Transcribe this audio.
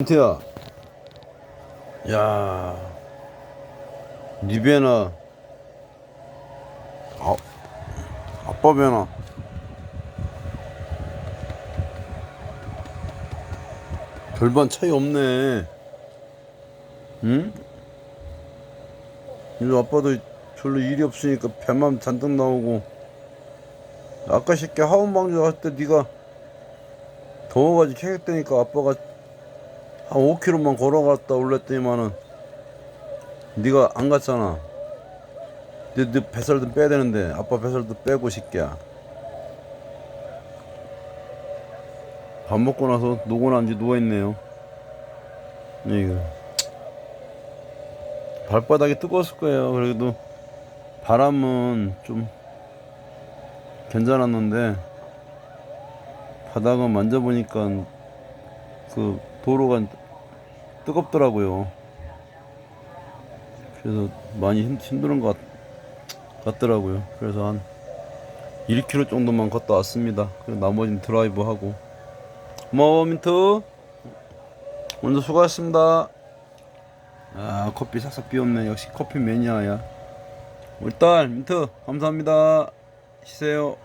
민트야, 야, 니 배나, 아, 아빠 배나. 별반 차이 없네. 응? 이 아빠도 별로 일이 없으니까 배만 잔뜩 나오고. 아까 새끼 하원방주 할때 네가 더워가지고 캐겠다니까 아빠가 한 5km만 걸어갔다 올랬더니만은 네가 안 갔잖아. 네, 네 뱃살 좀 빼야 되는데 아빠 뱃살도 빼고 싶게야. 밥 먹고 나서 노곤한지 누워있네요. 이거 발바닥이 뜨거웠을 거예요. 그래도 바람은 좀 괜찮았는데 바닥은 만져보니까 그 도로가 뜨겁더라고요. 그래서 많이 힘, 힘든 것 같, 같더라고요. 그래서 한 1km 정도만 걷다 왔습니다. 그리고 나머지는 드라이브 하고. 고마워, 민트. 오늘 수고하셨습니다. 아, 커피 싹싹 비웠네. 역시 커피 매니아야. 우리 딸, 민트, 감사합니다. 쉬세요.